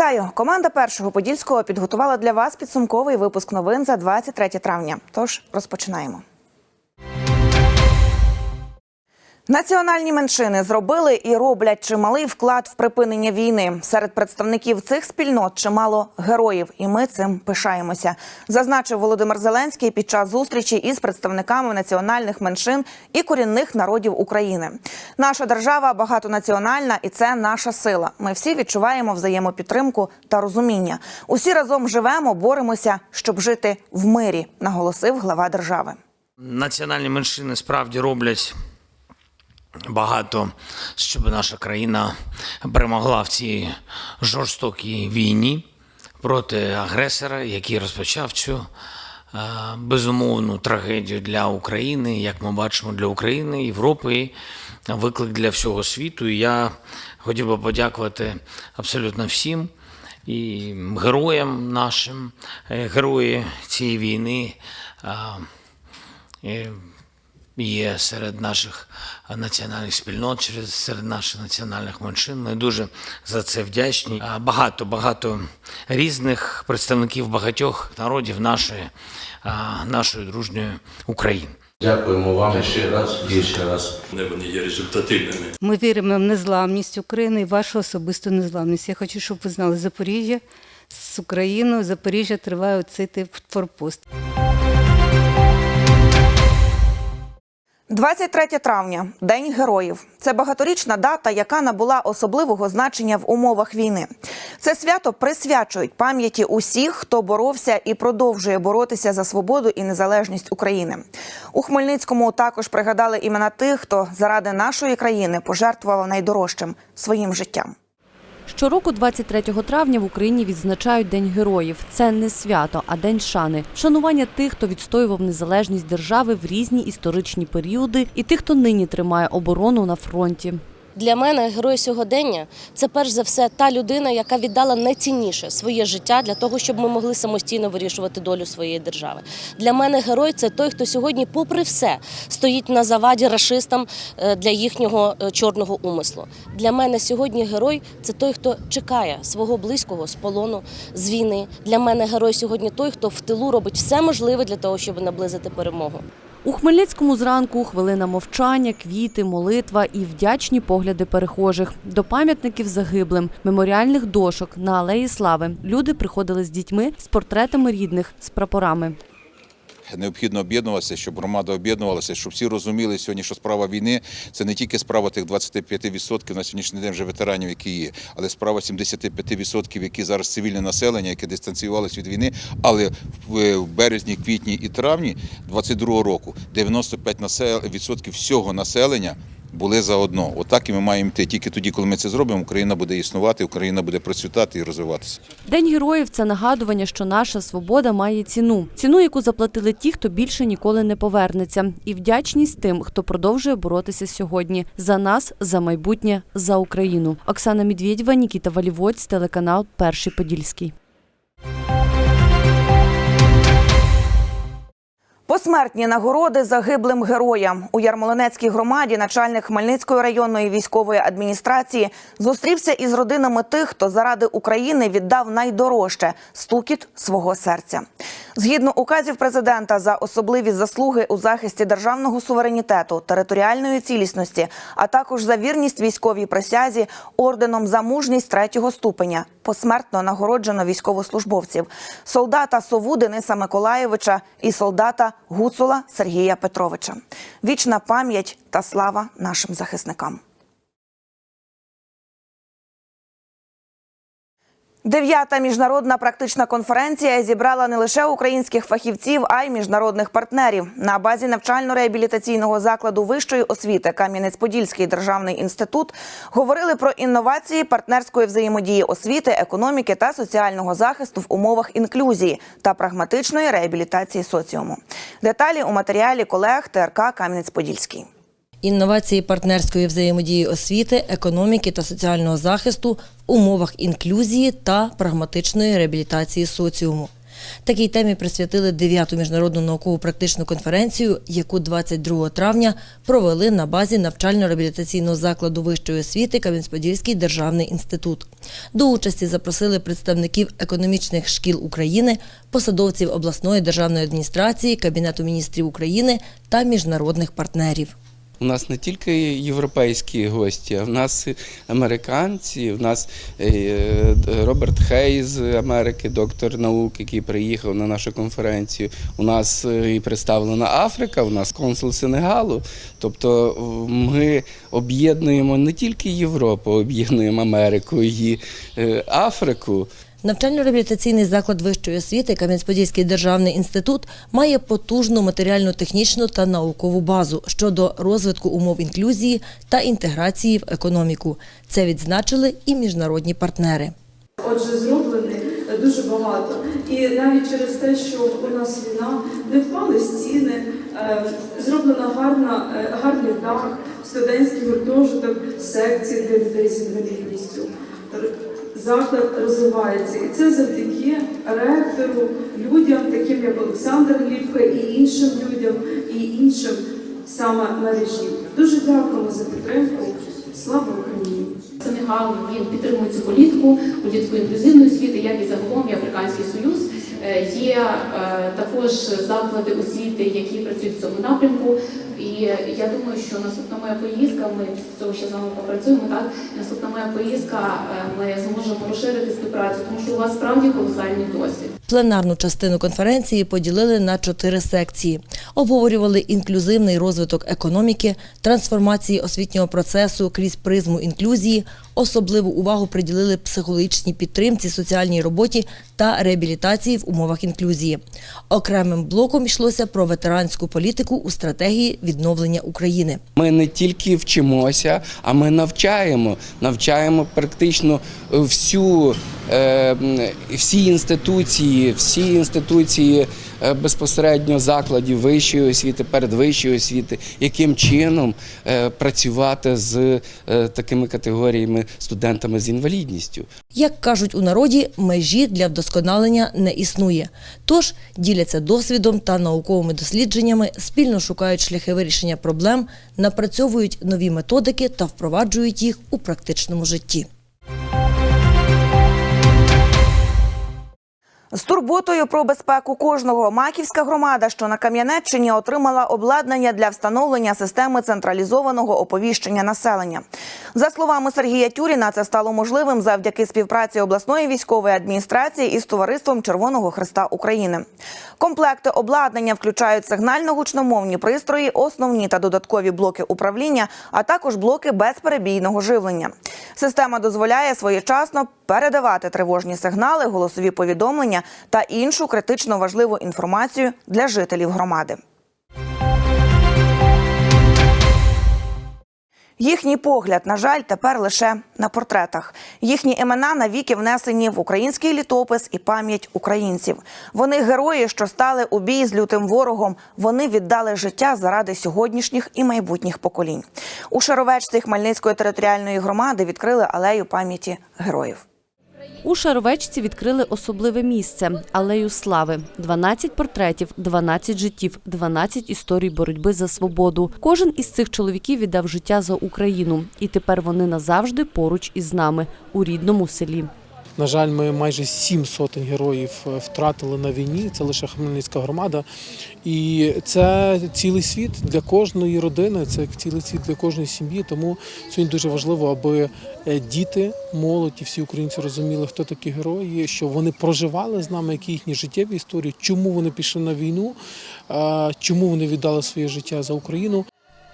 Вітаю! Команда першого подільського підготувала для вас підсумковий випуск новин за 23 травня. Тож розпочинаємо. Національні меншини зробили і роблять чималий вклад в припинення війни. Серед представників цих спільнот чимало героїв, і ми цим пишаємося. Зазначив Володимир Зеленський під час зустрічі із представниками національних меншин і корінних народів України. Наша держава багатонаціональна, і це наша сила. Ми всі відчуваємо взаємопідтримку та розуміння. Усі разом живемо, боремося, щоб жити в мирі, наголосив глава держави. Національні меншини справді роблять багато, щоб наша країна перемогла в цій жорстокій війні проти агресора, який розпочав цю е, безумовну трагедію для України, як ми бачимо, для України, Європи, і виклик для всього світу. І я хотів би подякувати абсолютно всім. І героям нашим, Е, герої цієї війни е, є серед наших національних спільнот, через- серед наших національних меншин. Ми дуже за це вдячні. Багато, багато різних представників багатьох народів нашої, нашої дружньої України. Дякуємо вам ще раз і ще раз. Не вони є результативними. Ми віримо в незламність України і вашу особисту незламність. Я хочу, щоб ви знали Запоріжжя з Україною. Запоріжжя триває цей тип форпост. 23 травня День героїв. Це багаторічна дата, яка набула особливого значення в умовах війни. Це свято присвячують пам'яті усіх, хто боровся і продовжує боротися за свободу і незалежність України. У Хмельницькому також пригадали імена тих, хто заради нашої країни пожертвував найдорожчим своїм життям. Щороку, 23 травня, в Україні відзначають День героїв. Це не свято, а день шани. Шанування тих, хто відстоював незалежність держави в різні історичні періоди, і тих, хто нині тримає оборону на фронті. Для мене герой сьогодення це перш за все та людина, яка віддала найцінніше своє життя для того, щоб ми могли самостійно вирішувати долю своєї держави. Для мене герой це той, хто сьогодні, попри все, стоїть на заваді рашистам е, для їхнього е, чорного умислу. Для мене сьогодні герой це той, хто чекає свого близького з полону з війни. Для мене герой сьогодні той, хто в тилу робить все можливе для того, щоб наблизити перемогу. У Хмельницькому зранку хвилина мовчання, квіти, молитва і вдячні погляди перехожих. До пам'ятників загиблим, меморіальних дошок на алеї слави. Люди приходили з дітьми з портретами рідних, з прапорами. Необхідно об'єднуватися, щоб громада об'єднувалася, щоб всі розуміли сьогодні, що справа війни це не тільки справа тих 25% на сьогоднішній день вже ветеранів, які є, але справа 75%, які зараз цивільне населення, яке дистанціювалося від війни. Але в березні, квітні і травні 22 року 95% всього населення. Були заодно. Отак і ми маємо йти. Тільки тоді, коли ми це зробимо, Україна буде існувати, Україна буде процвітати і розвиватися. День героїв це нагадування, що наша свобода має ціну. Ціну, яку заплатили ті, хто більше ніколи не повернеться. І вдячність тим, хто продовжує боротися сьогодні. За нас, за майбутнє, за Україну. Оксана Медведєва, Нікіта Валівоць, телеканал Перший Подільський. Посмертні нагороди загиблим героям у Ярмолинецькій громаді начальник Хмельницької районної військової адміністрації зустрівся із родинами тих, хто заради України віддав найдорожче стукіт свого серця. Згідно указів президента за особливі заслуги у захисті державного суверенітету, територіальної цілісності, а також за вірність військовій присязі орденом за мужність третього ступеня посмертно нагороджено військовослужбовців солдата Сову Дениса Миколаєвича і солдата Гуцула Сергія Петровича. Вічна пам'ять та слава нашим захисникам. Дев'ята міжнародна практична конференція зібрала не лише українських фахівців, а й міжнародних партнерів. На базі навчально-реабілітаційного закладу вищої освіти Кам'янець-Подільський державний інститут говорили про інновації партнерської взаємодії освіти, економіки та соціального захисту в умовах інклюзії та прагматичної реабілітації соціуму. Деталі у матеріалі колег ТРК Кам'янець-Подільський. Інновації партнерської взаємодії освіти, економіки та соціального захисту в умовах інклюзії та прагматичної реабілітації соціуму. Такій темі присвятили 9-ту міжнародну науково-практичну конференцію, яку 22 травня провели на базі навчально-реабілітаційного закладу вищої освіти Кам'янець-Подільський державний інститут. До участі запросили представників економічних шкіл України, посадовців обласної державної адміністрації, Кабінету міністрів України та міжнародних партнерів. У нас не тільки європейські гості, а в нас американці. В нас е, Роберт Хейз з Америки, доктор наук, який приїхав на нашу конференцію. У нас е, і представлена Африка, у нас консул Сенегалу. Тобто е, ми об'єднуємо не тільки Європу, об'єднуємо Америку і е, Африку. Навчально-реабілітаційний заклад вищої освіти Кам'янець-Подільський державний інститут має потужну матеріально-технічну та наукову базу щодо розвитку умов інклюзії та інтеграції в економіку. Це відзначили і міжнародні партнери. Отже, зроблено дуже багато. І навіть через те, що у нас війна, не впали стіни, е, зроблено гарна, е, гарний дах, студентський гуртожиток, секції для людей з інвалідністю. Заклад розвивається. І це завдяки ректору, людям, таким як Олександр Глібко, і іншим людям, і іншим саме мережі. Дуже дякуємо за підтримку. Слава Україні! Сенегал він підтримує цю політику, політику інклюзивної освіти, як і загалом і Африканський Союз. Е, Є е, також заклади освіти, які працюють в цьому напрямку. І я думаю, що наступна моя поїздка, ми цього ще з вами попрацюємо. Так наступна моя поїздка, е, ми зможемо розширити співпрацю, тому що у вас справді колосальний досвід. Пленарну частину конференції поділили на чотири секції. Обговорювали інклюзивний розвиток економіки, трансформації освітнього процесу крізь призму інклюзії. Особливу увагу приділили психологічній підтримці, соціальній роботі та реабілітації в умовах інклюзії. Окремим блоком йшлося про ветеранську політику у стратегії відновлення України. Ми не тільки вчимося, а ми навчаємо. Навчаємо практично всю, е, всі інституції, всі інституції е, безпосередньо закладів вищої освіти, передвищої освіти, яким чином е, працювати з е, такими категоріями студентами з інвалідністю. Як кажуть у народі, межі для вдосконалення не існує. Тож діляться досвідом та науковими дослідженнями, спільно шукають шляхи вирішення проблем, напрацьовують нові методики та впроваджують їх у практичному житті. З турботою про безпеку кожного маківська громада, що на Кам'янеччині отримала обладнання для встановлення системи централізованого оповіщення населення. За словами Сергія Тюріна, це стало можливим завдяки співпраці обласної військової адміністрації із товариством Червоного Христа України. Комплекти обладнання включають сигнально-гучномовні пристрої, основні та додаткові блоки управління, а також блоки безперебійного живлення. Система дозволяє своєчасно передавати тривожні сигнали, голосові повідомлення та іншу критично важливу інформацію для жителів громади. Їхній погляд, на жаль, тепер лише на портретах. Їхні імена навіки внесені в український літопис і пам'ять українців. Вони герої, що стали у бій з лютим ворогом. Вони віддали життя заради сьогоднішніх і майбутніх поколінь. У Шаровечці Хмельницької територіальної громади відкрили алею пам'яті героїв. У Шаровечці відкрили особливе місце алею слави. 12 портретів, 12 життів, 12 історій боротьби за свободу. Кожен із цих чоловіків віддав життя за Україну, і тепер вони назавжди поруч із нами у рідному селі. На жаль, ми майже сім сотень героїв е, втратили на війні. Це лише Хмельницька громада. І це цілий світ для кожної родини, це цілий світ для кожної сім'ї. Тому сьогодні дуже важливо, аби е, діти, молодь і всі українці розуміли, хто такі герої, що вони проживали з нами, які їхні життєві історії, чому вони пішли на війну, е, чому вони віддали своє життя за Україну.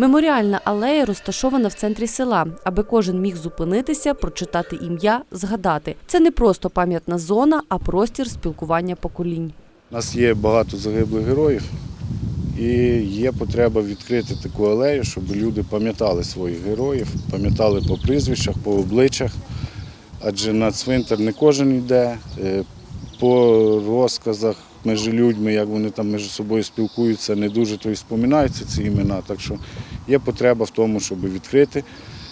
Меморіальна алея розташована в центрі села, аби кожен міг зупинитися, прочитати ім'я, згадати. Це не просто пам'ятна зона, а простір спілкування поколінь. У нас є багато загиблих героїв, і є потреба відкрити таку алею, щоб люди пам'ятали своїх героїв, пам'ятали по прізвищах, по обличчях. Адже на цвинтар не кожен йде. Е, По розказах між людьми, як вони там між собою спілкуються, не дуже то і споминаються ці імена. Так що є потреба в тому, щоб відкрити.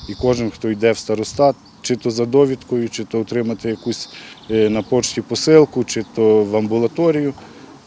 І кожен, хто йде в старостат, чи то за довідкою, чи то отримати якусь е, на пошті посилку, чи то в амбулаторію.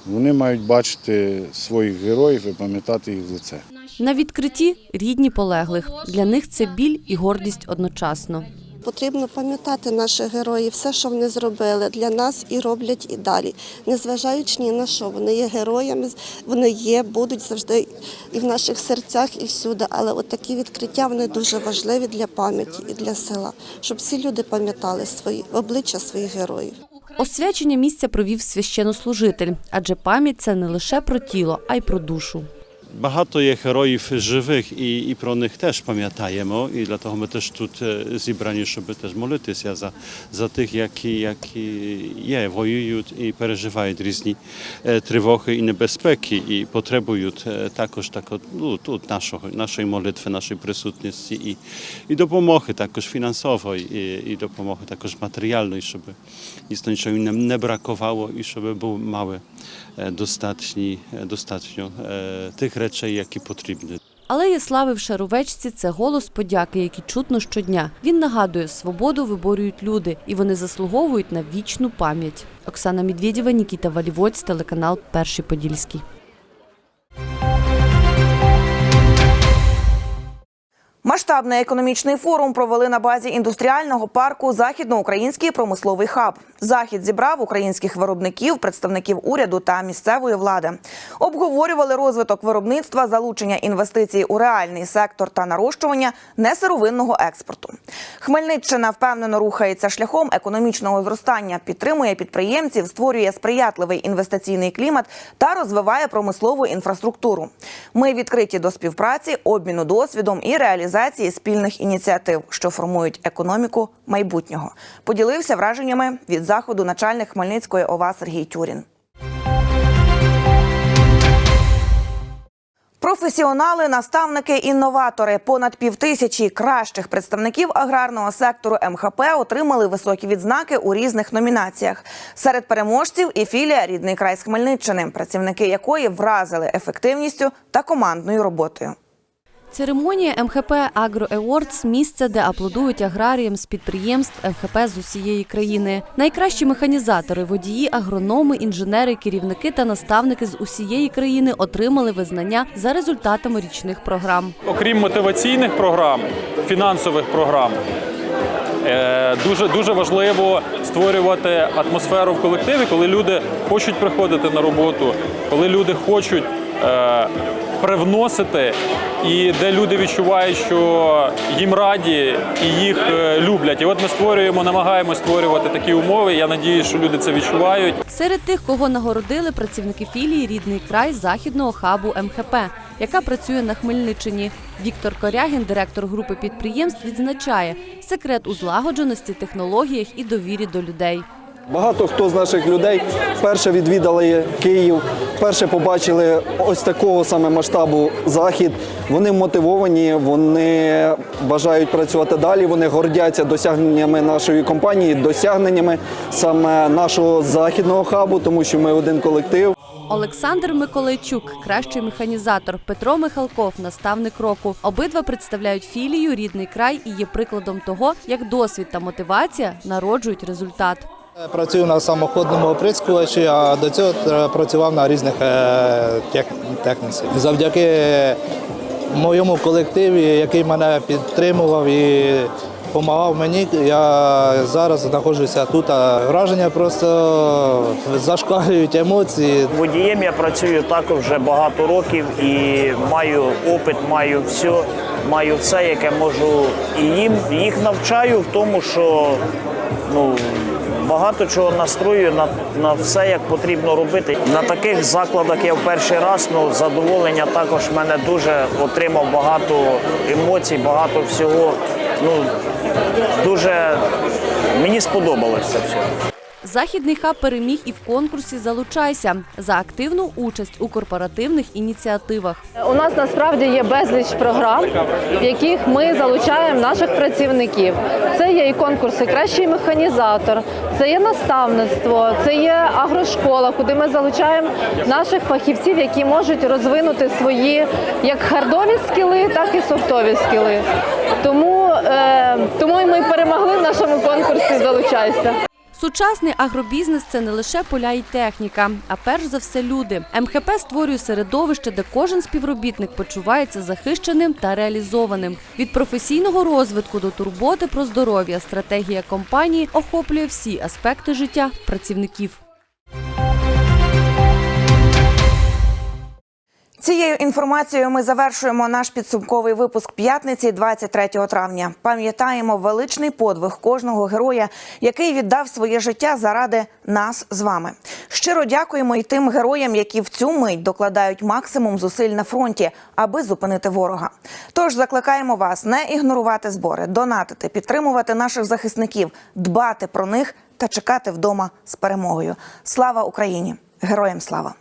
Вони мають бачити своїх героїв і пам'ятати їх в лице. На відкритті рідні полеглих. Для них це біль і гордість одночасно. Потрібно пам'ятати наших героїв, все, що вони зробили для нас і роблять і далі. Незважаючи ні на що, вони є героями, вони є, будуть завжди і в наших серцях, і всюди. Але от такі відкриття вони дуже важливі для пам'яті і для села, щоб всі люди пам'ятали свої обличчя своїх героїв. Освячення місця провів священнослужитель, адже пам'ять це не лише про тіло, а й про душу. Багато є героїв живих і, і про них теж пам'ятаємо. І для того ми теж тут е, зібрані, щоб теж молитися за, за тих, які, які є, воюють і переживають різні е, тривоги і небезпеки, і потребують е, також так, от, ну, тут нашого, нашої молитви, нашої присутності і, і допомоги також фінансової, і, і допомоги також матеріальної, щоб дійсно нічого їм не бракувало і щоб був мали е, е, достатньо е, тих речей, які потрібні. Алея слави в Шаровечці це голос подяки, який чутно щодня. Він нагадує, свободу виборюють люди, і вони заслуговують на вічну пам'ять. Оксана Медведєва, Нікіта Валівоць, телеканал Перший Подільський. Масштабний економічний форум провели на базі індустріального парку Західноукраїнський промисловий хаб. Захід зібрав українських виробників, представників уряду та місцевої влади. Обговорювали розвиток виробництва, залучення інвестицій у реальний сектор та нарощування несировинного експорту. Хмельниччина впевнено рухається шляхом економічного зростання, підтримує підприємців, створює сприятливий інвестиційний клімат та розвиває промислову інфраструктуру. Ми відкриті до співпраці, обміну досвідом і реалізації спільних ініціатив, що формують економіку майбутнього. Поділився враженнями від заходу начальник Хмельницької ОВА Сергій Тюрін. Професіонали, наставники, інноватори, понад півтисячі кращих представників аграрного сектору МХП отримали високі відзнаки у різних номінаціях. Серед переможців і філія Рідний край з Хмельниччини, працівники якої вразили ефективністю та командною роботою. Церемонія МХП Агро Евордс – місце, де аплодують аграріям з підприємств МХП з усієї країни. Найкращі механізатори, водії, агрономи, інженери, керівники та наставники з усієї країни отримали визнання за результатами річних програм. Окрім мотиваційних програм, фінансових програм, е, дуже, дуже важливо створювати атмосферу в колективі, коли люди хочуть приходити на роботу, коли люди хочуть е, привносити, і де люди відчувають, що їм раді і їх е, люблять. І от ми створюємо, намагаємося створювати такі умови. Я надію, що люди це відчувають. Серед тих, кого нагородили працівники філії Рідний край західного хабу МХП, яка працює на Хмельниччині. Віктор Корягін, директор групи підприємств, відзначає секрет у злагодженості, технологіях і довірі до людей. Багато хто з наших людей перше відвідали Київ, перше побачили ось такого саме масштабу захід. Вони мотивовані, вони бажають працювати далі. Вони гордяться досягненнями нашої компанії, досягненнями саме нашого західного хабу, тому що ми один колектив. Олександр Миколайчук, кращий механізатор, Петро Михалков, наставник року. Обидва представляють філію Рідний край і є прикладом того, як досвід та мотивація народжують результат. Працюю на самоходному оприскувачі, а до цього е, працював на різних е, техніці. Завдяки моєму колективі, який мене підтримував і допомагав мені, я зараз знаходжуся тут. Враження просто зашкалюють емоції. Водієм я працюю також вже багато років і маю опит, маю все, маю все, яке можу і їм їх навчаю в тому, що ну. Багато чого настрою на, на все, як потрібно робити. На таких закладах я в перший раз ну, задоволення також в мене дуже отримав багато емоцій, багато всього. Ну, дуже мені сподобалося все. Західний хаб переміг і в конкурсі Залучайся за активну участь у корпоративних ініціативах. У нас насправді є безліч програм, в яких ми залучаємо наших працівників. Це є і конкурси Кращий механізатор, це є наставництво, це є агрошкола, куди ми залучаємо наших фахівців, які можуть розвинути свої як хардові скіли, так і софтові скіли. Тому е, тому ми перемогли в нашому конкурсі. Залучайся. Сучасний агробізнес це не лише поля і техніка, а перш за все люди. МХП створює середовище, де кожен співробітник почувається захищеним та реалізованим. Від професійного розвитку до турботи про здоров'я стратегія компанії охоплює всі аспекти життя працівників. Цією інформацією ми завершуємо наш підсумковий випуск п'ятниці 23 травня. Пам'ятаємо величний подвиг кожного героя, який віддав своє життя заради нас з вами. Щиро дякуємо і тим героям, які в цю мить докладають максимум зусиль на фронті, аби зупинити ворога. Тож закликаємо вас не ігнорувати збори, донатити, підтримувати наших захисників, дбати про них та чекати вдома з перемогою. Слава Україні! Героям слава!